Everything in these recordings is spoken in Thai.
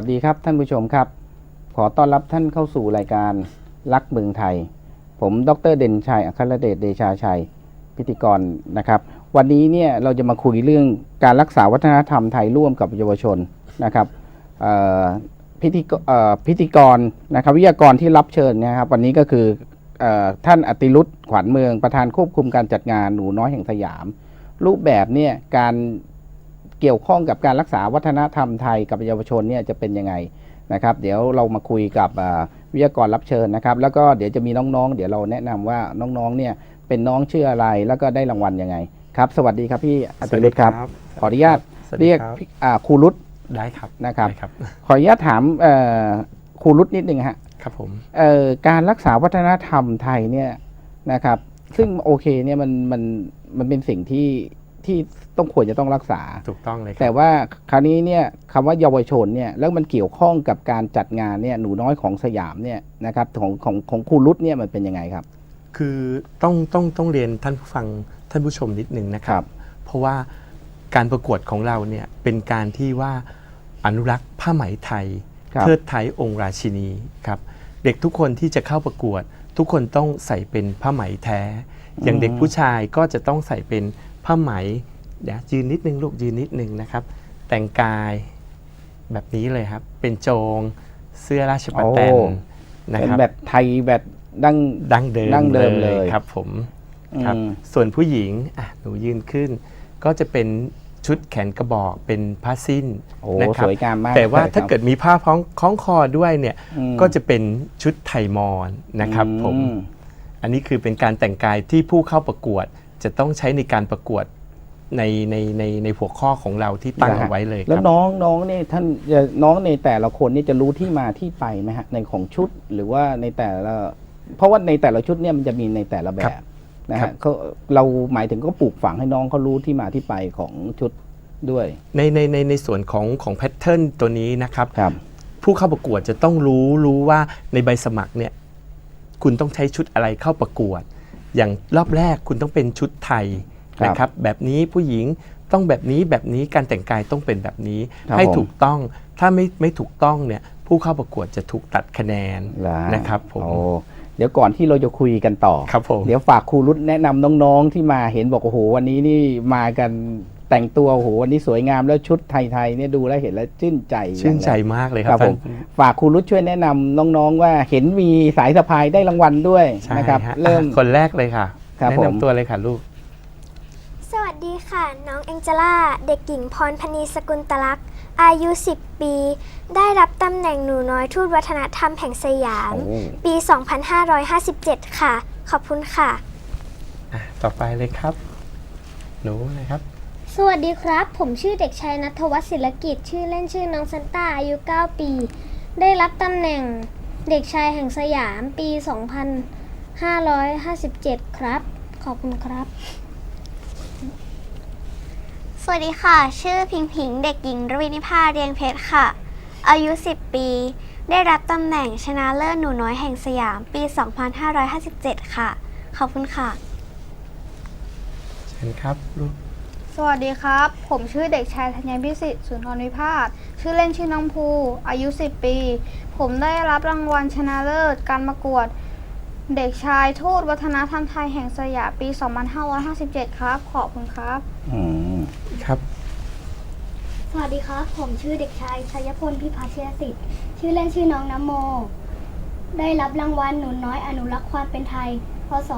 วัสดีครับท่านผู้ชมครับ ขอต้อนรับท่านเข้าสู่รายการรักเมืองไทย ผมดรเด่นชัยอัครเดชเดชาชัย พิธีกรนะครับ วันนี้เนี่ยเราจะมาคุยเรื่องการรักษาวัฒนธรรมไทยร่วมกับเยาวชนนะครับพิธีกเอ่อพิธีกรนะครับวิทยากรที่รับเชิญนะครับวันนี้ก็คือเออท่านอติรุธขวัญเมืองประธานควบคุมการจัดงานหนูน้อยแห่งสยาม รูปแบบเนี่ยการ เกี่ยวข้องกับการรักษาวัฒนธรรมไทยกับเยาวชนเนี่ยจะเป็นยังไงนะครับ เดี๋ยวเรามาคุยกับอ่าวิทยากรรับเชิญนะครับ แล้วก็เดี๋ยวจะมีน้องๆ เดี๋ยวเราแนะนำว่าน้องๆเนี่ยเป็นน้องชื่ออะไรแล้วก็ได้รางวัลยังไงครับสวัสดีครับพี่อติรุธครับ ขออนุญาตสวัสดีเรียกครับพี่อ่าครูรุธได้ครับนะครับได้ครับขออนุญาตถามเอ่อครูรุธนิดนึงฮะครับผมเอ่อการรักษาวัฒนธรรมไทยเนี่ยนะครับ ซึ่งโอเคเนี่ยมันมันมันเป็นสิ่งที่ ที่ต้องควรจะต้องรักษา ถูกต้องเลยคแต่รับว่าคราวนี้เนี่ยคำว่าเยาวชนเนี่ยแล้วมันเกี่ยวข้องกับการจัดงานเนี่ยหนูน้อยของสยามเนี่ยนะครับของของของครูรุธเนี่ยมันเป็นยังไงครับ คือต้องต้องต้องเรียนท่านผู้ฟังท่านผู้ชมนิดนึงนะคครัรับบเพราะว่าการประกวดของเราเนี่ยเป็นการที่ว่าอนุรักษ์ผ้าไหมไทยครับ เทิดไทยองค์ราชินีครับเด็กทุกคนที่จะเข้าประกวด ทุกคนต้องใส่เป็นผ้าไหมแท้ อย่างเด็กผู้ชายก็จะต้องใส่เป็น ผ้าไหมเดี๋ยวยืนนิดนึงลูกยืนนิดนึงนะครับ แต่งกายแบบนี้เลยครับ เป็นโจงเสื้อราชประแตนโอ้ นะเป็นครับ แบบไทยแบบดั้ง ดั้งเดิมดั้งเดิมเลยครับผมครับ อืม ส่วนผู้หญิงอะหนูยืนขึ้น ก็จะเป็นชุดแขนกระบอกเป็นผ้าสิ้นโอ้นะครัสบวยงามมากแต่ว่าลยถ้าครับเกิดมีผ้าพ้องคล้องคอด้วยเนี่ยอืมก็จะเป็นชุดไทยมอญนะครับผม อือันนี้คือเป็นการแต่งกายที่ผู้เข้าประกวด จะต้องใช้ในการประกวดในในในในหัวข้อของเราที่ตั้งเอาไว้เลยคแล้วรับน้องน้องเนี่ยท่านจะน้องในแต่ละคนนี่จะรู้ที่มาที่ไปไหมฮะในของชุดหรือว่าในแต่ละ เพราะว่าในแต่ละชุดเนี่ยมันจะมีในแต่ละแบบนะครัฮะบ เขาเราหมายถึงก็ปลูกฝังให้น้องเขารู้ที่มาที่ไปของชุดด้วยในในในในส่วนของของแพทเทิร์นตัวนี้นะครับ ครับ ผู้เข้าประกวดจะต้องรู้รู้ว่าในใบสมัครเนี่ยคุณต้องใช้ชุดอะไรเข้าประกวด อย่างรอบแรกคุณต้องเป็นชุดไทยครับนะครับแบบนี้ผู้หญิงต้องแบบนี้แบบนี้การแต่งกายต้องเป็นแบบนี้ครับให้ผมถูกต้องถ้าไม่ไม่ถูกต้องเนี่ยผู้เข้าประกวดจะถูกตัดคะแนนเหรอฮนะครับผมโอ้เดี๋ยวก่อนที่เราจะคุยกันต่อครับผมเดี๋ยวฝากครูรุตแนะนำน้องๆที่มาเห็นบอกโอ้โหวันนี้นี่มากัน แต่งตัวโอ้โหวันนี้สวยงามแล้วชุดไทยๆเนี่ยดูแล้วเห็นแล้วชื่นใจชื่นใจอย่างแรงมากเลยคครัรับบผท่านมฝากครูรุตช่วยแนะนำน้องๆว่าเห็นมีสายสะพายได้รางวัลด้วยใช่นะครับฮะเริ่มอะคนแรกเลยค่ะครับแนะผมนำตัวเลยค่ะลูก สวัสดีค่ะ น้องแองเจล่าเด็กหญิงพรพนีสกุลตลักษณ์อายุ 10 ปี ได้รับตำแหน่งหนูน้อยทูตวัฒนธรรมแห่งสยามโอ้ปี 2557 ค่ะ ขอบคุณค่ะอะ ต่อไปเลยครับ หนูนะครับ สวัสดีครับ ผมชื่อเด็กชายนัทวัฒน์ศิลกิจ ชื่อเล่นชื่อน้องซันต้าอายุ 9 ปี ได้รับตำแหน่งเด็กชายแห่งสยามปี 2557 ครับ ขอบคุณครับ สวัสดีค่ะ ชื่อพิงพิง เด็กหญิงรวินิพาเรียงเพชรค่ะ อายุ 10 ปี ได้รับตำแหน่งชนะเลิศหนูน้อยแห่งสยามปี 2557 ค่ะ ขอบคุณค่ะเชิญครับลูก สวัสดีครับ ผมชื่อเด็กชายธัญพิสิทธิ์สุนทรวิพาสชื่อเล่นชื่อน้องภู อายุ 10 ปี ผมได้รับรางวัลชนะเลิศ การประกวด เด็กชายทูตวัฒนธรรมไทยแห่งสยามปี 2557 ครับ ขอบคุณครับ อืมครับ สวัสดีครับ ผมชื่อเด็กชายชัยพลพิพัชยสิทธิ์ ชื่อเล่นชื่อน้องน้ำโม ได้รับรางวัลหนูน้อยอนุรักษ์ความเป็นไทย พศ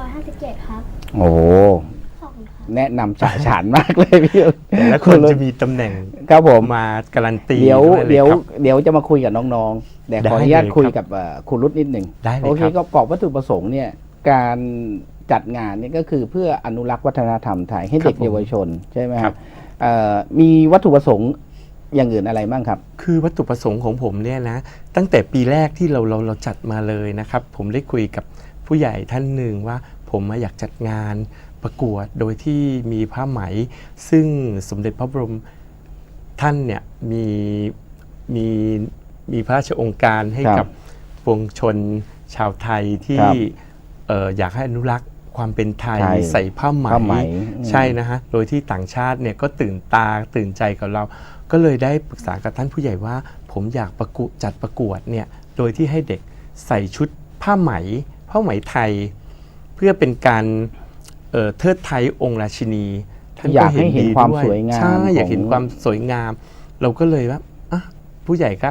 2557 ครับ โอ้โหขอบ คุณครับแนะนำฉาฉานมากเลยพี่แต่ละคนจะมีตำแหน่งครับผมมาการันตีเดี๋ยวด้วยลเดี๋ยวครับเดี๋ยวจะมาคุยกับน้องๆแต่ขออนุญาตได้เลยคุยครับกับเอ่อครูรุตนิดหนึ่งได้เลยโอเคครับก็กรอบวัตถุประสงค์เนี่ยการจัดงานเนี่ยก็คือเพื่ออนุรักษ์วัฒนธรรมไทยให้เด็กเยาวชนใช่ไหมคครัรับบเอ่อมีวัตถุประสงค์อย่างอื่นอะไรบ้างครับ คือวัตถุประสงค์ของผมเนี่ยนะ ตั้งแต่ปีแรกที่เราเราเราจัดมาเลยนะครับ ผมได้คุยกับผู้ใหญ่ท่านหนึ่งว่าผมมาอยากจัดงาน ประกวดโดยที่มีผ้าไหม ซึ่งสมเด็จพระบรมท่านเนี่ยมีมีมีพระราชองค์การให้ครับกับปวงชนชาวไทยที่ครับเอ่ออยากให้อนุรักษ์ความเป็นไทยไทยใส่ผ้าไหมผ้าไหมอืมใช่นะฮะโดยที่ต่างชาติเนี่ยก็ตื่นตาตื่นใจกับเรา ก็เลยได้ปรึกษากับท่านผู้ใหญ่ว่า ผมอยากประกวดจัดประกวดเนี่ยโดยที่ให้เด็กใส่ชุดผ้าไหมผ้าไหมไทย เพื่อเป็นการ เอ่อเทิดไทยองค์ราชินีท่านอยากให้เห็นดีความด้สวยงามใช่อยากเห็นของความสวยงาม เราก็เลยว่าอะผู้ใหญ่ก็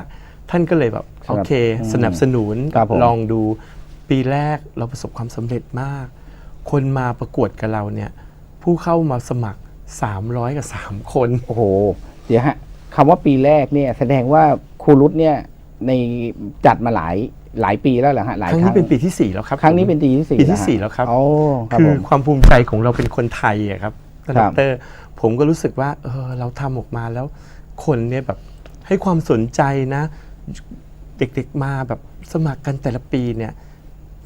ท่านก็เลยแบบสนับโอเคอืมสนับสนุนครับผมลองดูปีแรกเราประสบความสำเร็จมาก คนมาประกวดกับเราเนี่ย ผู้เข้ามาสมัคร 300 กับ 3 คน โอ้โห เดี๋ยวฮะคำว่าปีแรกเนี่ยแสดงว่าครูรุตเนี่ยในจัดมาหลาย หลายปีแล้วเหรอฮะหลายครั้งครั้นี้งเป็นปีที่ 4 แล้วครับ ครั้งนี้ผมเป็นปีที่สี่ปีที่ฮะสี่แล้วครับโอ้ครับคืผอมความภูมิใจของเราเป็นคนไทยอะครับท่านคดรับรผมก็รู้สึกว่าเออเราทำออกมาแล้วคนเนี่ยแบบให้ความสนใจนะ เด็กๆมาแบบสมัครกันแต่ละปีเนี่ย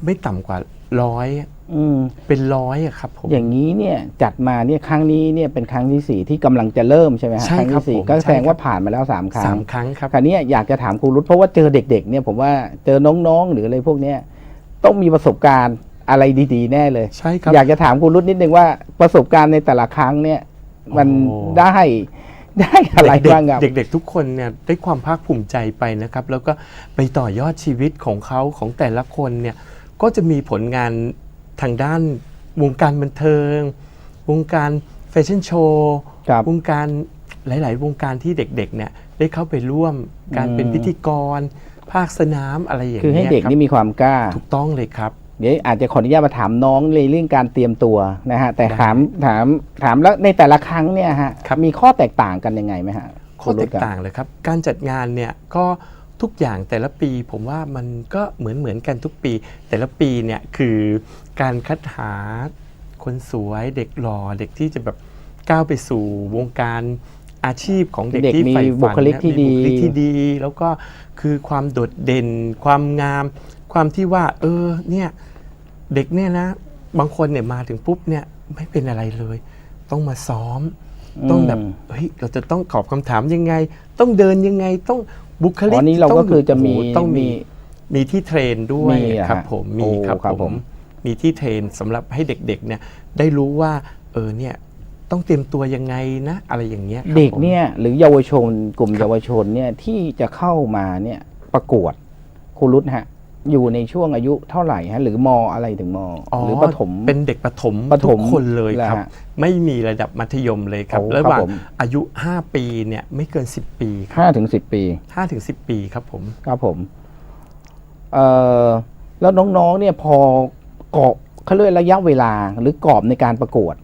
ไม่ต่ำกว่าร้อย อืม เป็นร้อยอะครับผม อย่างนี้เนี่ยจัดมาเนี่ยครั้งนี้เนี่ยเป็นครั้งที่สี่ที่กำลังจะเริ่มใช่ไหมฮะใช่ครั้งครับที่สี่ผมก็แสดงใช่ครับ ว่าผ่านมาแล้วสามครั้สางมครั้งครับ คราวนี้อยากจะถามครูรุตเพราะว่าเจอเด็ก ๆ เนี่ยผมว่าเจอน้องๆหรืออะไรพวกเนี้ยต้องมีประสบการณ์อะไรดีๆ แน่เลย ใช่ครับ อยากจะถามครูรุตนิดนึงว่าประสบการณ์ในแต่ละครั้งเนี่ย มันโอ้ ได้ได้อะไรเด็กบ้างครับ ๆเด็กๆทุกคนเนี่ยได้ความภาคภูมิใจไปนะครับ แล้วก็ไปต่อยอดชีวิตของเขาของแต่ละคนเนี่ยก็จะมีผลงาน ทางด้านวงการบันเทิง วงการแฟชั่นโชว์ครับวงการหลาย ๆ วงการที่เด็ก ๆ เนี่ยได้เข้าไปร่วมการเป็นอืมพิธีกร ภาคสนามอะไรอย่างคือเงี้ยให้เด็กครับนี่มีความกล้าถูกต้องเลยครับ เดี๋ยวอาจจะขออนุญาตมาถามน้องในเรื่องการเตรียมตัวนะฮะ แต่ได้ถามถามถามแล้วในแต่ละครั้งเนี่ยฮะครับ มีข้อแตกต่างกันยังไงไหมฮะข้อครูแตรุกครับต่างเลยครับ การจัดงานเนี่ยก็ ทุกอย่างแต่ละปีผมว่ามันก็เหมือนเหมือนกันทุกปี แต่ละปีเนี่ยคือการคัดหาคนสวยเด็กหล่อเด็กที่จะแบบก้าวไปสู่วงการอาชีพของเด็กเด็กที่มีใฝ่ฝันบุคลิกที่มีบุคลิกดีที่ดี แล้วก็คือความโดดเด่น ความงาม ความที่ว่า เออเนี่ยเด็กเนี่ยนะ บางคนเนี่ยมาถึงปุ๊บเนี่ยไม่เป็นอะไรเลย ต้องมาซ้อม ต้องแบบอืมเฮ้ยเราจะต้องตอบคำถามยังไง ต้องเดินยังไงต้อง บุคลิอ๋กอนี่เราก็ต้งคือจะมีโโหต้องมีมีที่เทรนด้วยมีเหรอครับฮะผมมีโอ้ครับครับผผมมมีที่เทรนสำหรับให้เด็กๆเนี่ยได้รู้ว่าเออเนี่ยต้องเตรียมตัวยังไงนะอะไรอย่างเงี้ยครับเด็กผมเนี่ยหรือเยาวชนกลุ่มครับเยาวชนเนี่ยที่จะเข้ามาเนี่ยประกวดครูรุตฮะ อยู่ในช่วงอายุเท่าไหร่ฮะหรือมอะไรถึงมอ๋อหรือประถม เป็นเด็กประถมประถมทุกคนเลยครับเหรอฮะไม่มีระดับมัธยมเลยครับ โอ้ระหว่างครับผม อายุ 5 ปีเนี่ยไม่เกิน 10 ปีครับห้าถึงสิบปี 5ถึง10 ปีครับผม ครับผมเอ่อแล้วน้องๆ เนี่ยพอกรอบเขาเรียกระยะเวลาหรือกรอบในการประกวด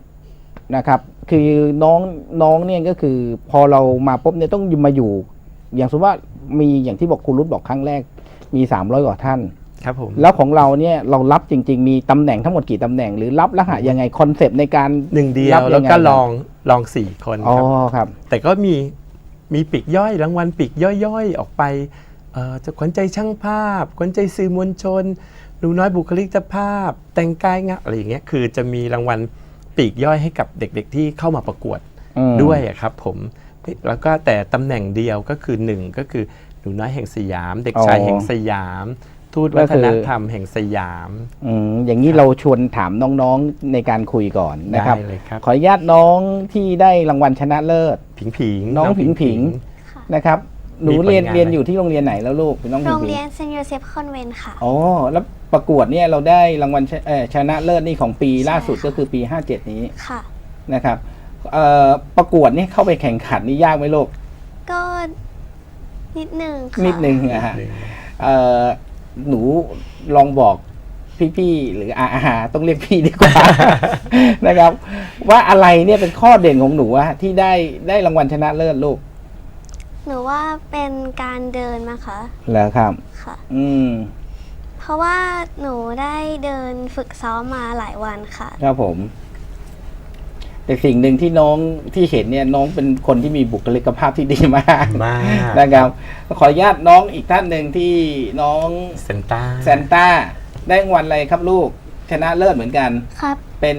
นะครับ คือน้องน้องเนี่ยก็คือพอเรามาปุ๊บเนี่ยต้องมาอยู่ อย่างสมมติว่ามีอย่างที่บอกคุณรุตบอกครั้งแรก มีสามร้อยกว่าท่าน ครับผม แล้วของเราเนี่ยเรารับจริง ๆ มีตำแหน่งทั้งหมดกี่ตำแหน่งหรือรับรหัสยังไงคอนเซปต์ในการ หนึ่งเดียรัวบยังไง แล้วก็ลองลองสี่คนอ๋อครับ ครับ แต่ก็มีมีปีกย่อยรางวัลปีกย่อยๆ ออกไปเอ่อจะขวัญใจช่างภาพ ขวัญใจสื่อมวลชนหนูน้อยบุคลิกภาพ แต่งกายงามอะไรอย่างเงี้ยคือจะมีรางวัลปีกย่อยให้กับเด็กๆที่เข้ามาประกวดอืม ด้วยอะครับผมแล้วก็แต่ตำแหน่งเดียวก็คือหนึ่งก็คือ หนูน้อยแห่งสยาม เด็กชายอ๋อแห่งสยาม ทูตวัฒนธรรมแห่งสยามอืมอย่างนี้เราชวนถามน้องๆในการคุยก่อนนะครับได้เลยครับขออนุญาตน้องที่ได้รางวัลชนะเลิศ ผิงผิงน้องผิงผิงนะครับหนูมีผลเรียนงานเรียนอะไรอยู่ที่โรงเรียนไหนแล้วลูกน้องโรผิงงผิงเรียนเซนต์โยเซฟคอนเวนต์ค่ะอ๋อแล้วประกวดเนี่ยเราได้รางวัลชเอ่อชนะเลิศนี่ของปีใช่ล่าสุดค่ะก็คือปี 57 นี้ค่ะนะครับเอ่อประกวดนี่เข้าไปแข่งขันนี่ยากไหมลูกก็ นิดหนึ่งค่ะนิดนึงนะฮะหนึ่งเอ่อหนูลองบอกพี่ๆหรืออาอาต้องเรียกพี่ดีกว่า นะครับ ว่าอะไรเนี่ยเป็นข้อเด่นของหนูอะที่ได้ได้รางวัลชนะเลิศลูกหนูว่าเป็นการเดินนะคะเหรอครับ ค่ะ อืม เพราะว่าหนูได้เดินฝึกซ้อมมาหลายวันค่ะ ครับผม แต่สิ่งหนึ่งที่น้องที่เห็นเนี่ยน้องเป็นคนที่มีบุคลิกภาพที่ดีมากมาก นะครับ ขออนุญาตน้องอีกท่านหนึ่งที่น้องเซนต้าแซนต้าได้รางวัลอะไรครับลูกชนะเลิศเหมือนกัน ครับ เป็น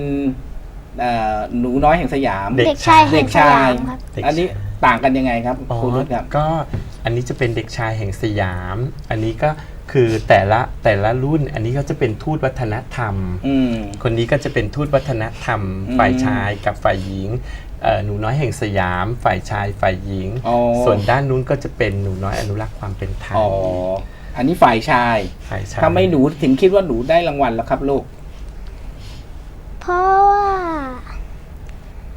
เอ่อหนูน้อยแห่งสยาม เด็กเด็กชายเด็แห่กงสชายยามครับ เด็กอันนี้ต่างกันยังไงครับอ๋อครูรุตครับ ก็อันนี้จะเป็นเด็กชายแห่งสยาม อันนี้ก็ คือแต่ละแต่ละรุ่นอันนี้ก็จะเป็นทูตวัฒนธรรม อืม คนนี้ก็จะเป็นทูตวัฒนธรรม อืมฝ่ายชายกับฝ่ายหญิงเอ่อหนูน้อยแห่งสยาม ฝ่ายชายฝ่ายหญิง อ๋อ ส่วนด้านนู้นก็จะเป็นหนูน้อยอนุรักษ์ความเป็นไทอ๋ยออันนี้ฝ่ายชาย ฝ่ายชายทำไมหนูถึงคิดว่าหนูได้รางวัลแล้วครับลูก เพราะว่า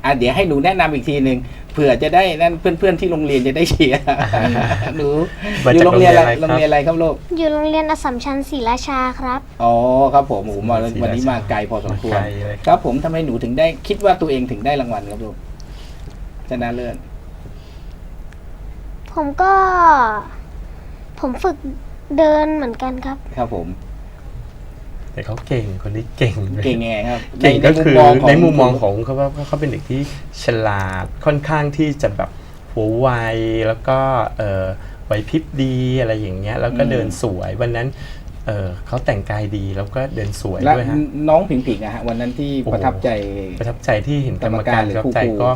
อะเดี๋ยวให้หนูแนะนำอีกทีหนึ่ง เผื่อจะได้นั่นเพื่อนๆที่โรงเรียนจะได้เชียร์หนูมาอยู่จากโรงเรียนอะไรโรโรงงเรีเรียยนนอะไรอะไรครับลูกอยู่โรงเรียนอสสัมชัญศรีราชาครับ อ๋อครับผมโอ้โหมาศรีราชาวันนี้มาไกลพอสมควรไกลเลยครับ ครับผมทำไมหนูถึงได้คิดว่าตัวเองถึงได้รางวัลครับลูกชนะเลิศผมก็ ผมฝึกเดินเหมือนกันครับ ครับผม แต่เขาเก่งคนนี้เก่งลยเก่งไงครับเก่งก็คือในมุมมองขของงเขาว่าเขาเป็นเด็กที่ฉลาดค่อนข้างที่จะแบบหัวไวแล้วก็เอ่อไหวพริบดีอะไรอย่างเงี้ยแล้วก็เดินสวยวันนั้นเอ่อเขาแต่งกายดีแล้วก็เดินสวยและด้วยฮะน้องผิงผิงอะฮะวันนั้นที่โอ้โหประทับใจประทับใจที่เห็นกรรมกรรมกาการรหรือประทับใจครูก็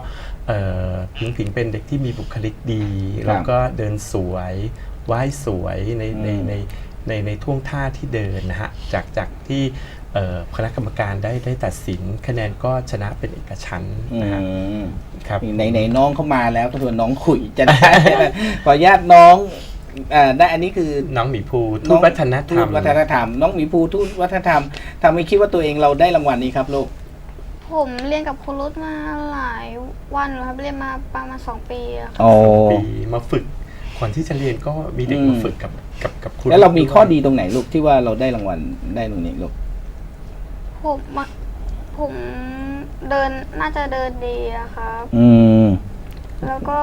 เอ่อผิงผิงเป็นเด็กที่มีบุคลิกดี แล้วก็เดินสวยไหว้สวยในในอืมใน ในในท่วงท่าที่เดินนะฮะจากจากที่เอ่อคณะกรรมการได้ได้ตัดสินคะแนนก็ชนะเป็นเอกฉันท์อืนะฮะมครับไหนไหนน้องเข้ามาแล้วก็ชวนน้องคุยจะได้ขออนุญาตน้องเอ่อได้อันนี้คือน้องหมีภูน้ทูองตวัฒนธรรมทูตวัฒนธรรม น้องหมีภูทูตวัฒนธรรมทำให้คิดว่าตัวเองเราได้รางวัลนี้ครับลูกผมเรียนกับครูรุตมาหลายวันแล้วครับเรียนมาประมาณสองปีอะครับโอ้ปีมาฝึก ก่อนที่จะเรียนก็มีเด็กอืมมาฝึกกับกับกับครูแล้วเรามีด้วยข้อดีตรงไหนลูกที่ว่าเราได้รางวัลได้ตรงนี้ลูกผมอะผมเดินน่าจะเดินดีอะครับ อืม แล้วก็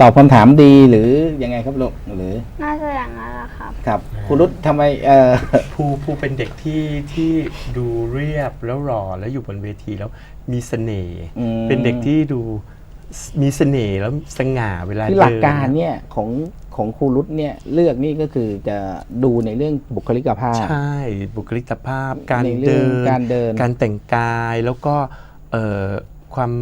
ตอบคำถามดีหรือยังไงครับลูกหรือ น่าจะอย่างนั้นแหละครับ ครับคุณรุตทำไมเออภูภูเป็นเด็กที่ที่ดูเรียบแล้วหล่อแล้วอยู่บนเวทีแล้วมีเสน่ห์อืมเป็นเด็กที่ดู มีเสน่ห์แล้วสง่าเวลาคือหลักเดินการเนี่ยของของครูรุตเนี่ยเลือกนี่ก็คือจะดูในเรื่องบุคลิกภาพ ใช่บุคลิกภาพ การในเรื่เดิองนการเดิน การแต่งกายแล้วก็เอ่อความ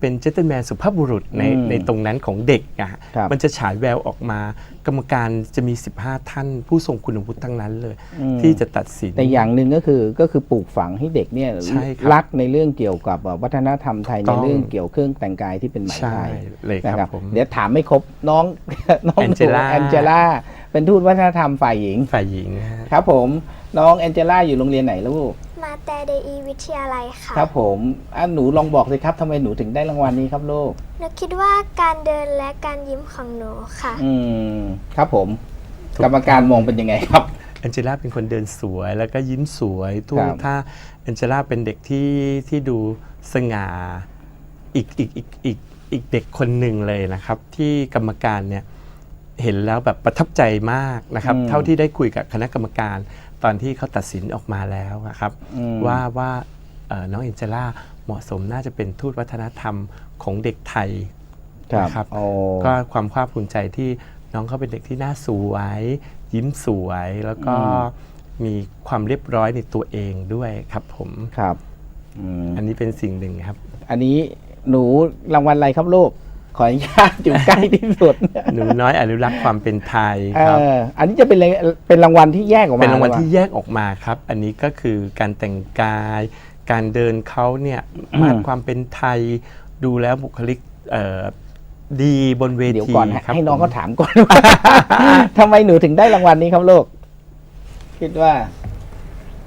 เป็นเจตแมนสุภาพบุรุษในอืมในตรงนั้นของเด็กอะครับมันจะฉายแววออกมา กรรมการจะมี 15 ท่าน ผู้ทรงคุณวุฒิทั้งนั้นเลยอืมที่จะตัดสินแต่อย่างหนึ่งก็คือก็คือปลูกฝังให้เด็กเนี่ยใช่ครับรักในเรื่องเกี่ยวกับวัฒนธรรมไทยถูในกต้องเรื่องเกี่ยวเครื่องแต่งกายที่เป็นไหมใช่ไทยเลยคนะครัรับบผมเดี๋ยวถามไม่ครบน้องน้องแอนเจล่าแอนเจล่าเป็นทูตวัฒนธรรมฝ่ายหญิงฝ่ายหญิงนะฮะครับผมน้องแอนเจล่าอยู่โรงเรียนไหนลูก มาแต่เดอีวิทยาลัยค่ะครับผมอะหนูลองบอกสิครับทำไมหนูถึงได้รางวัลนี้ครับลูก หนูคิดว่าการเดินและการยิ้มของหนูค่ะ อืมครับผมกรรมการมองเป็นยังไงครับ แองเจล่าเป็นคนเดินสวยแล้วก็ยิ้มสวยท่วงครับ ท่าแองเจล่าเป็นเด็กที่ที่ดูสง่าอีกอีกอีกอีกอีกเด็กคนหนึ่งเลยนะครับ ที่กรรมการเนี่ยเห็นแล้วแบบประทับใจมากนะครับ อืม เท่าที่ได้คุยกับคณะกรรมการ ตอนที่เขาตัดสินออกมาแล้วนะครับอืมว่าว่าเอ่อน้องแองเจล่าเหมาะสมน่าจะเป็นทูตวัฒนธรรมของเด็กไทยครับนะครับโอ้ก็ความภาคภูมิใจที่น้องเขาเป็นเด็กที่น่าสวย ยิ้มสวย แล้วก็มีความเรียบร้อยในตัวเองด้วยครับผมครับอืมอันนี้เป็นสิ่งหนึ่งครับ อันนี้หนูรางวัลอะไรครับลูก ขออนุญาตอยู่ใกล้ที่สุดหนูน้อยอนุรักษ์ความเป็นไทยเอครับออันนี้จะเป็นอะไรเป็นรางวัลที่แยกออกมาเป็นรางวัลหอที่แยกออกมาครับ อันนี้ก็คือการแต่งกาย การเดินเขาเนี่ยมาความเป็นไทยดูแล้วบุคลิกเอ่อดีบนเวเดี๋ยวทีก่อนฮะครับให้น้องผเขามถามก่อนว่าทำไมหนูถึงได้รางวัลนี้ครับลูกคิดว่า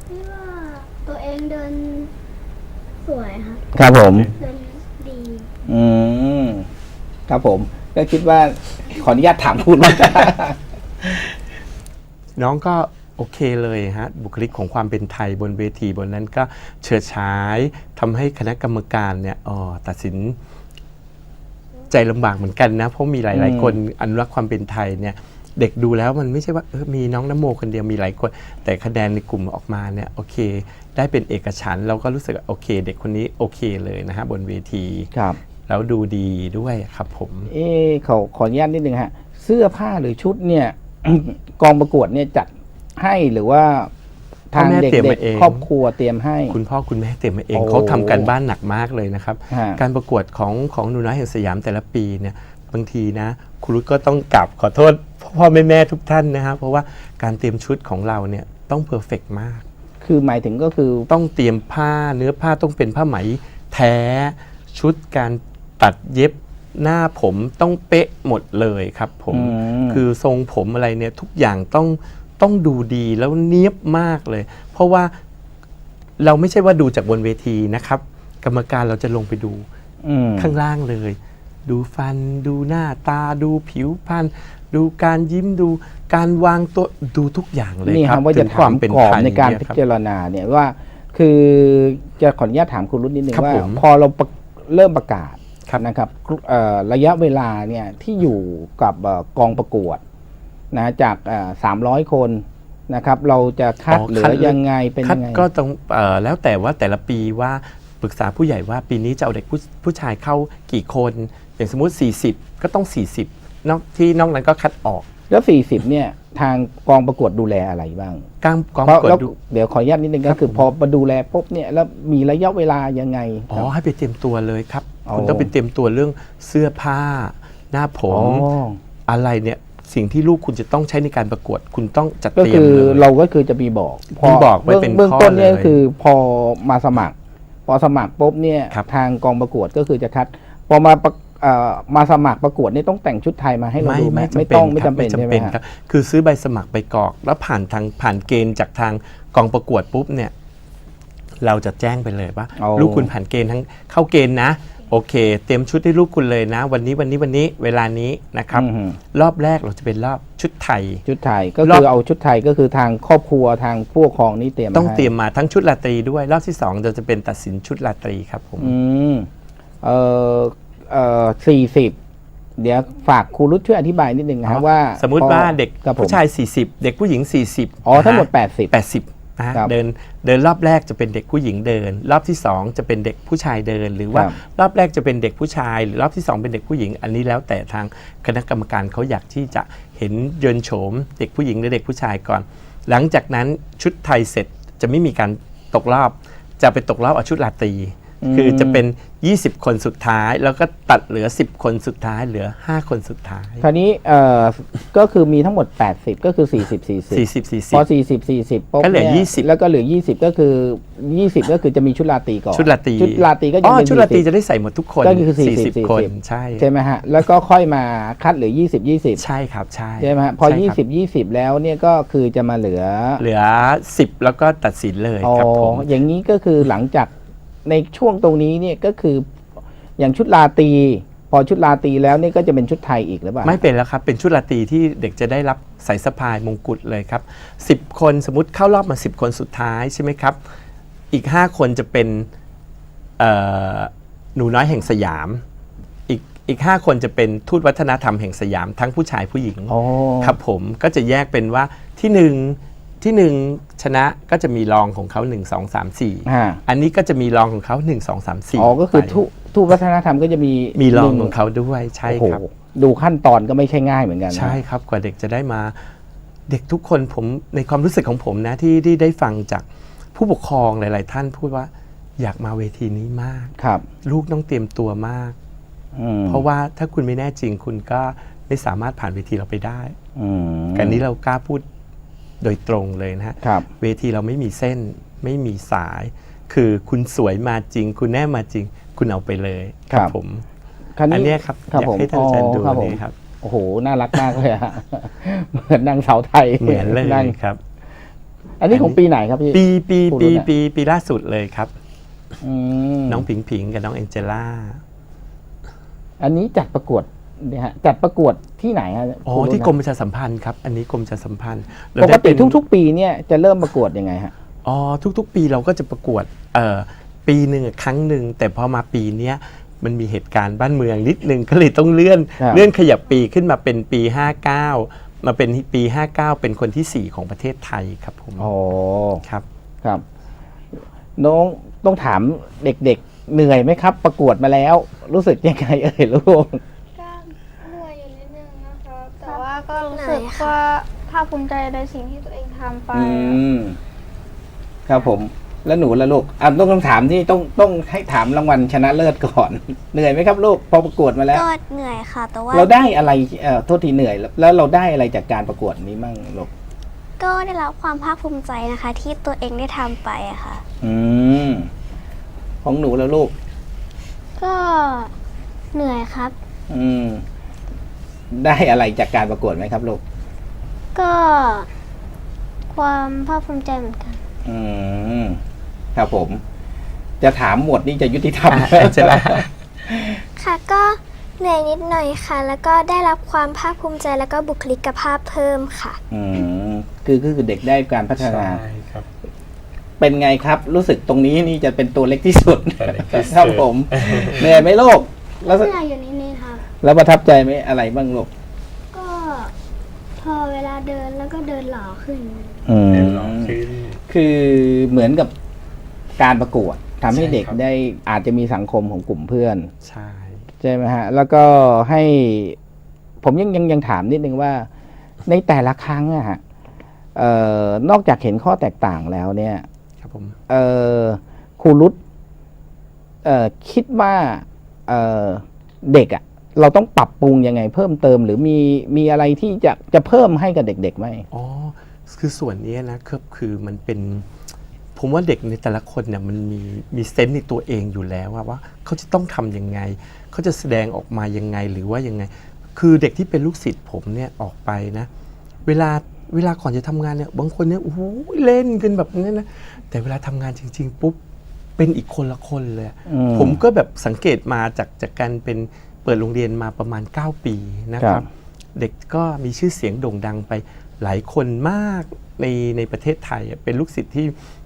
ที่ว่าตัวเองเดินสวยครับครับผมเดินดีอืม ครับผม ก็คิดว่าขออนุญาตถามคุณว่า น้องก็โอเคเลยฮะ บุคลิกของความเป็นไทยบนเวทีบนนั้นก็เฉิดฉายทำให้คณะกรรมการเนี่ยอ๋อตัดสินใจลำบากเหมือนกันนะ เพราะมีหลาย อืม ๆ คนอนุรักษ์ความเป็นไทยเนี่ยเด็กดูแล้วมันไม่ใช่ว่าเออมีน้องน้ำโมคนเดียวมีหลายคน แต่คะแนนในกลุ่มออกมาเนี่ยโอเค ได้เป็นเอกฉันท์เราก็รู้สึกว่าโอเค เด็กคนนี้โอเคเลยนะฮะบนเวที ครับ แล้วดูดีด้วยครับผม เอ๊ะขอขออนุญาตนิดนึงฮะ เสื้อผ้าหรือชุดเนี่ย กองประกวดเนี่ยจัดให้หรือว่าทางพ่อแม่เด็เตรียมกมาเอง ๆครอบครัวเตรียมให้ คุณพ่อคุณแม่เตรียมมาเองโอ้เขาทำการบ้านหนักมากเลยนะครับ ฮะ การประกวดของของหนูน้อยแห่งสยามแต่ละปีเนี่ยบางทีนะครูรุตก็ต้องกลับขอโทษพ่อพ่อแม่แม่ทุกท่านนะครับเพราะว่าการเตรียมชุดของเราเนี่ยต้องเพอร์เฟกมาก คือหมายถึงก็คือ ต้องเตรียมผ้าเนื้อผ้าต้องเป็นผ้าไหมแท้ชุดการ ตัดเย็บหน้าผมต้องเป๊ะหมดเลยครับผมอืมคือทรงผมอะไรเนี่ยทุกอย่างต้องต้องดูดีแล้วเนียบมากเลย เพราะว่าเราไม่ใช่ว่าดูจากบนเวทีนะครับ กรรมการเราจะลงไปดูอืมข้างล่างเลย ดูฟัน ดูหน้าตา ดูผิวพรรณดูการยิ้มดูการวางตัวดูทุกอย่างเลยนี่คครัรับบว่าจะถึงความเป็นกรอบไทยในการเยพิครับจารณาเนี่ยว่า คือจะขออนุญาตถามคุณรุ่นนิดนึงครับว่าผมพอเราประเริ่มประกาศครับ นะครับเอ่อระยะเวลาเนี่ยที่อยู่กับเอ่อกองประกวดนะจากสามร้อยคนนะครับ เราจะคัดอ๋อเหลืคัอดยังไงเป็นคัดยังไงก็ต้องเอ่อแล้วแต่ว่าแต่ละปีว่าปรึกษาผู้ใหญ่ว่าปีนี้จะเอาเด็กผู้ผู้ชายเข้ากี่คน อย่างสมมุติ 40 ก็ต้อง 40 นอกที่นอกนั้นก็คัดออก แล้ว 40 เนี่ยทางกองประกวดดูแลอะไรบ้างกางกองเพปราะระกวดแล้วดูเดี๋ยวขออนุญาตนิดนึงครัก็บคือผมพอมาดูแลปุ๊บเนี่ยแล้วมีระยะเวลายังไงอ๋อครับให้ไปเตรียมตัวเลยครับอ๋อ คุณต้องไปเตรียมตัวเรื่องเสื้อผ้า หน้าผมอ๋ออะไรเนี่ยสิ่งที่ลูกคุณจะต้องใช้ในการประกวด คุณต้องจัดก็เตรียมคือเลยเราก็คือจะมีบอกพมีบอกไว้เบื้องเป็นเบื้องข้อต้นเนี่ยเลยก็คือพอมาสมัคร พอสมัครปุ๊บเนี่ยครับทางกองประกวดก็คือจะคัด พอมาประเอ่อมาสมัครประกวดนี่ต้องแต่งชุดไทยมาให้เราไม่ดูไหมไม่ไม่จำเป็นต้องไม่ครัจำบเป็นใช่ไหมคครัรับบคือซื้อใบสมัครไปกรอก แล้วผ่านทางผ่านเกณฑ์จากทางกองประกวดปุ๊บเนี่ย เราจะแจ้งไปเลยว่าอ๋อลูกคุณผ่านเกณฑ์ทั้งเข้าเกณฑ์นะ โอเค เตรียมชุดให้ลูกคุณเลยนะ วันนี้วันนี้วันนี้เวลานี้นะครับ อือฮึรอบแรกเราจะเป็นรอบชุดไทย ชุดไทยก็รอคืบอเอาชุดไทยก็คือทางครอบครัวทางผู้ปกครองนี่เตรียมต้องให้เตรียมมาทั้งชุดราตรีด้วย รอบที่สองเราจะเป็นตัดสินชุดราตรีครับผม อืมเอ่อเอ่อสี่สิบเดี๋ยวฝากครูรุชช่วยอธิบายนิดนึงนะครับว่าสมมุติพอว่าเด็กครับผมผู้ชาย 40 เด็กผู้หญิง 40อ๋อทั้งหมด นะแปฮะดสิบ80 นะฮะครับเดินเดินรอบแรกจะเป็นเด็กผู้หญิงเดิน รอบที่2จะเป็นเด็กผู้ชายเดิน หรือว่าครับ รอบแรกจะเป็นเด็กผู้ชาย หรือรอบที่2เป็นเด็กผู้หญิง อันนี้แล้วแต่ทางคณะกรรมการเขาอยากที่จะเห็นเยินโฉม เด็กผู้หญิงหรือเด็กผู้ชายก่อน หลังจากนั้นชุดไทยเสร็จจะไม่มีการตกรอบ จะไปตกรอบเอาชุดราตรีอืม คือจะเป็น 20 คนสุดท้าย แล้วก็ตัดเหลือ 10 คนสุดท้าย เหลือ 5 คนสุดท้าย คราวนี้เอ่อก็คือมีทั้งหมด 80 ก็คือ 40 40 40พอ40 40 40ปุ๊บก็เหลือนี่20 แล้วก็เหลือ 20 ก็คือ 20 ก็คือจะมีชุดราตรีก่อนชุดราตรีชุดราตรีก็อ๋ยังอเป็นชุดราตรี40 จะได้ใส่หมดทุกคนก็คือ40 40 คนใช่ใช่ไหมฮะ แล้วก็ค่อยมาคัดเหลือ 20 20ใช่ครับใช่ใช่ไหมฮะพอ ใช่ครับ20 20 แล้วเนี่ยก็คือจะมาเหลือเหลือ 10 แล้วก็ตัดสินเลยอ๋อครับผม อย่างนี้ก็คือหลังจาก ในช่วงตรงนี้เนี่ยก็คืออย่างชุดราตรีพอชุดราตรีแล้วนี่ก็จะเป็นชุดไทยอีกหรือเปล่าไม่เป็นแล้วครับ เป็นชุดราตรีที่เด็กจะได้รับใส่สะพายมงกุฎเลยครับ 10 คนสมมติเข้ารอบมา 10 คนสุดท้ายใช่ไหมครับ อีก 5 คนจะเป็นเอ่อหนูน้อยแห่งสยาม อีกอีก 5 คนจะเป็นทูตวัฒนธรรมแห่งสยามทั้งผู้ชายผู้หญิงอ๋อครับผมก็จะแยกเป็นว่าที่หนึ่ง ที่หนึ่งชนะก็จะมีรองของเขา1 2 3 4ฮะอันนี้ก็จะมีรองของเขา1 2 3 4อ๋อก็คือทุทุกวัฒนธรรมก็จะมีมีรองหนึ่ของเขาด้วยใช่โอ้โหครับ ดูขั้นตอนก็ไม่ใช่ง่ายเหมือนกันนะ ใช่ครับกว่าเด็กจะได้มา เด็กทุกคนผมในความรู้สึกของผมนะที่ที่ได้ฟังจากผู้ปกครองหลาย ๆ ท่านพูดว่าอยากมาเวทีนี้มาก ครับลูกต้องเตรียมตัวมาก อืมเพราะว่าถ้าคุณไม่แน่จริงคุณก็ไม่สามารถผ่านเวทีเราไปได้อืม กันนี้เรากล้าพูด โดยตรงเลยนะฮะครับ เวทีเราไม่มีเส้นไม่มีสาย คือคุณสวยมาจริง คุณแน่มาจริง คุณเอาไปเลยครับ ผมคราวอันนี้เนี้ยครับครับอยาผกมให้ท่านอาจารย์ดูอ๋อครับผมนี่ครับ โอ้โหน่ารักมากเลยอะเหมือนนางสาวไทยเหมือนเลยนั่งครับ อันนี้ของปีไหนครับพี่ปีปีคุณปีรุ่นอะปีปีล่าสุดเลยครับ อืมน้องผิงผิงกับน้องแองเจล่าอันนี้จัดประกวด เนี่ยฮะจัดประกวดที่ไหนฮะอ๋อคุณที่นะกรมประชาสัมพันธ์ครับอันนี้กรมประชาสัมพันธ์เราปกได้ติเป็นทุก ๆ ปีเนี่ยจะเริ่มประกวดยังไงฮะ อ๋อทุกๆ ปีเราก็จะประกวดเอ่อปีหนึ่งอะครั้งหนึ่งแต่พอมาปีเนี้ยมันมีเหตุการณ์บ้านเมืองนิดนึงก็เลยต้องเลื่อน ครับเลื่อนขยับปีขึ้นมาเป็นปี 59 มาเป็นปี 59 เป็นคนที่ 4 ของประเทศไทยครับผมอ๋อครับ ครับ น้องต้องถามเด็กๆ เหนื่อยไหมครับ ประกวดมาแล้ว รู้สึกยังไงเอ่ยลูก ก็เหนื่อยอยู่นิดนึงนะครับ แต่ว่า ก็รู้เหนื่สึอกยค่ะว่าภาคภูมิใจในสิ่งที่ตัวเองทำไป อืม ครับผม แล้วหนูละลูกอะต้องต้องถามที่ต้องต้องให้ถามรางวัลชนะเลิศก่อน เหนื่อยไหมครับลูกพอประกวดมาแล้ว ก็เหนื่อยค่ะ แต่ว่าเราได้อะไรเอ่อโทษทีเหนื่อย แล้วแล้วเราได้อะไรจากการประกวดนี้มั่งลูกก็ได้รับความภาคภูมิใจนะคะ ที่ตัวเองได้ทำไปอะค่ะ อืม ของหนูแล้วลูก ก็เหนื่อยครับ อืม ได้อะไรจากการประกวดไหมครับลูกก็ความภาคภูมิใจเหมือนกัน อืมครับผม จะถามหมวดนี้จะยุติธรรมอะแองเจล่าค่ะก็เหนื่อยนิดหน่อยค่ะ แล้วก็ได้รับความภาคภูมิใจแล้วก็บุคลิกภาพเพิ่มค่ะ อืมคือคือคือเด็กได้การพัฒนา ใช่ครับ เป็นไงครับ รู้สึกตรงนี้นี่จะเป็นตัวเล็กที่สุดตัวเล็กที่สุด ครับผมเหนื่อยไหมลูกแล้ว เหนื่อยอยู่นิดนึงครับ แล้วประทับใจไหมอะไรบ้างลูกก็พอเวลาเดินแล้วก็เดินหล่อขึ้น อืมเป็นหล่อขึ้น คือเหมือนกับการประกวดทำให้ใช่เด็กครับ ได้อาจจะมีสังคมของกลุ่มเพื่อน ใช่ ใช่ไหมฮะ แล้วก็ให้ผมยังยังยังถามนิดนึงว่า ในแต่ละครั้งอะฮะเอ่อนอกจากเห็นข้อแตกต่างแล้วเนี่ย ครับผม เอ่อครูรุตเอ่อคิดว่าเอ่อเด็กอะ เราต้องปรับปรุงยังไงเพิ่มเติม หรือมีมีอะไรที่จะจะเพิ่มให้กับเด็กๆไหมอ๋อคือส่วนนี้นะครับคือมันเป็น ผมว่าเด็กในแต่ละคนเนี่ยมันมีมีเซนส์ในตัวเองอยู่แล้วว่าว่าเขาจะต้องทำยังไง เขาจะแสดงออกมายังไงหรือว่ายังไง คือเด็กที่เป็นลูกศิษย์ผมเนี่ยออกไปนะ เวลาเวลาก่อนจะทำงานเนี่ยบางคนเนี่ยโอ้โหเล่นกันแบบนี้นะแต่เวลาทำงานจริง ๆ ปุ๊บเป็นอีกคนละคนเลยอะอืมผมก็แบบสังเกตมาจากจากการเป็น เปิดโรงเรียนมาประมาณ 9 ปีนะคครัรับบเด็กก็มีชื่อเสียงโด่งดังไปหลายคนมากในในประเทศไทยอะเป็นลูกศิษย์ที่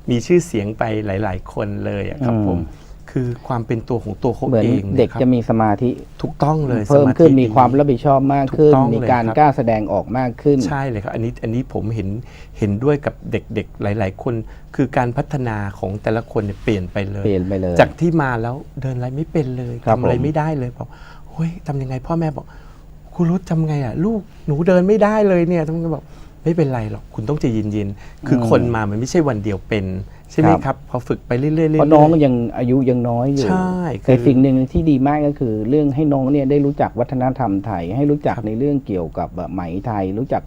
มีชื่อเสียงไปหลาย ๆ คนเลยอะครับอืมผมคือความเป็นตัวของตัวเขาเหมือนเองเด็กนครับจะมีสมาธิถูกต้องเลยเพิ่มสธิขึ้นมีดีความรับผิดชอบมากขึ้นถูกต้องมีเลยการครับกล้าแสดงออกมากขึ้นใช่เลยครับอันนี้อันนี้ผมเห็นเห็นด้วยกับเด็กๆหลาย ๆ คน คือการพัฒนาของแต่ละคนเนี่ยเปลี่ยนไปเลยเปลี่ยนไปเลย จากที่มาแล้วเดินอะไรไม่เป็นเลยครับทำอะไรผมไม่ได้เลยบอก เฮ้ยทำยังไง พ่อแม่บอกคุณรู้ทำไงอะ ลูกหนูเดินไม่ได้เลยเนี่ยทำไงบอกไม่เป็นไรหรอกคุณต้องใจเย็นๆคือคนมามันไม่ใช่วันเดียวเป็น ใช่ไหมครับ พอฝึกไปเรื่อยๆเรื่อยๆเพราะน้องยังอายุยังน้อยอยู่ใช่คือแต่สิ่งหนึ่งที่ดีมากก็คือ เรื่องให้น้องเนี่ยได้รู้จักวัฒนธรรมไทย ให้รู้จักครับในเรื่องเกี่ยวกับแบบไหมไทย รู้จัก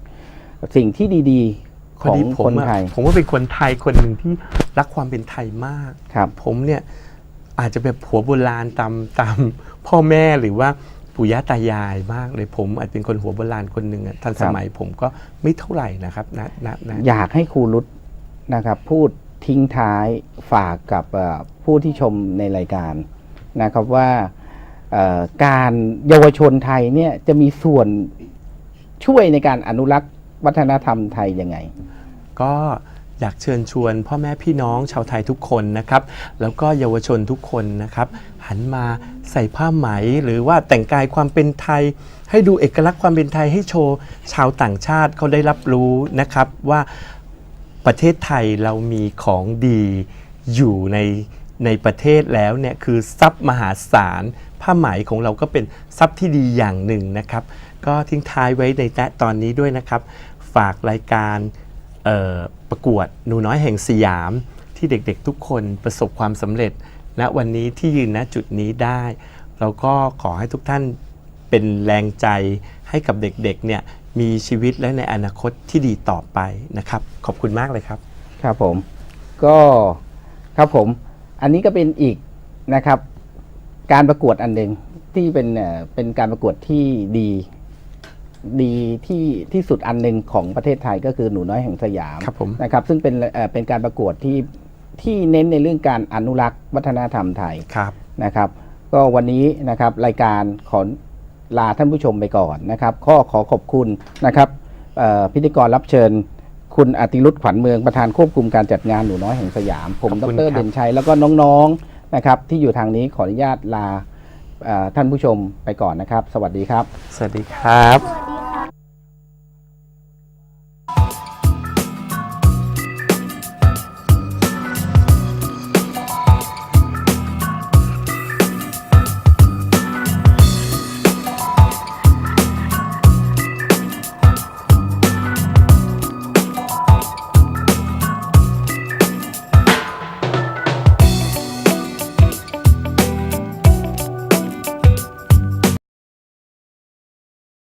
สิ่งที่ดีๆพขอองดีผคมนอะไทยผมว่าเป็นคนไทยคนหนึ่งที่รักความเป็นไทยมาก ครับ ผมเนี่ย อาจจะแบบผัวโบราณตามตามพ่อแม่หรือว่าปู่ย่าตายายมากเลยผม อาจเป็นคนหัวโบราณคนหนึ่งอะทันสมัยผมก็ไม่เท่าไหร่นะครับนะนะนะอยากให้ครูรุตนะครับ พูดทิ้งท้ายฝากกับเอ่อผู้ที่ชมในรายการนะครับว่าเอ่อการเยาวชนไทยเนี่ยจะมีส่วนช่วยในการอนุรักษ์วัฒนธรรมไทยยังไง ก็ อยากเชิญชวนพ่อแม่พี่น้องชาวไทยทุกคนนะครับ แล้วก็เยาวชนทุกคนนะครับ หันมาใส่ผ้าไหมหรือว่าแต่งกายความเป็นไทย ให้ดูเอกลักษณ์ความเป็นไทยให้โชว์ชาวต่างชาติเขาได้รับรู้นะครับว่าประเทศไทยเรามีของดีอยู่ในในประเทศแล้วเนี่ยคือทรัพย์มหาศาลผ้าไหมของเราก็เป็นทรัพย์ที่ดีอย่างหนึ่งนะครับ ก็ทิ้งท้ายไว้ในณตอนนี้ด้วยนะครับ ฝากรายการเอ่อ ประกวดหนูน้อยแห่งสยาม ที่เด็กๆทุกคนประสบความสำเร็จณวันนี้ที่ยืนณจุดนี้ได้เราก็ขอให้ทุกท่านเป็นแรงใจให้กับเด็กๆเนี่ยมีชีวิตและในอนาคตที่ดีต่อไปนะครับ ขอบคุณมากเลยครับ ครับผม ก็ครับผม อันนี้ก็เป็นอีกนะครับ การประกวดอันหนึ่งที่เป็นเอ่อเป็นการประกวดที่ดี ดีที่ที่สุดอันหนึ่งของประเทศไทยก็คือหนูน้อยแห่งสยามครับผมนะครับ ซึ่งเป็นเอ่อเป็นการประกวดที่ที่เน้นในเรื่องการอนุรักษ์วัฒนธรรมไทยครับนะครับ ก็วันนี้นะครับรายการขอลาท่านผู้ชมไปก่อนนะครับ ข้อขอขอบคุณนะครับเอ่อพิธีกรรับเชิญ คุณอติรุธขวัญเมืองประธานควบคุมการจัดงานหนูน้อยแห่งสยาม ผมขอบดคุณรครับเด่นชัยแล้วก็น้องๆนะครับที่อยู่ทางนี้ขออนุญาตลาเอ่อ ท่านผู้ชมไปก่อนนะครับ สวัสดีครับ สวัสดีครับ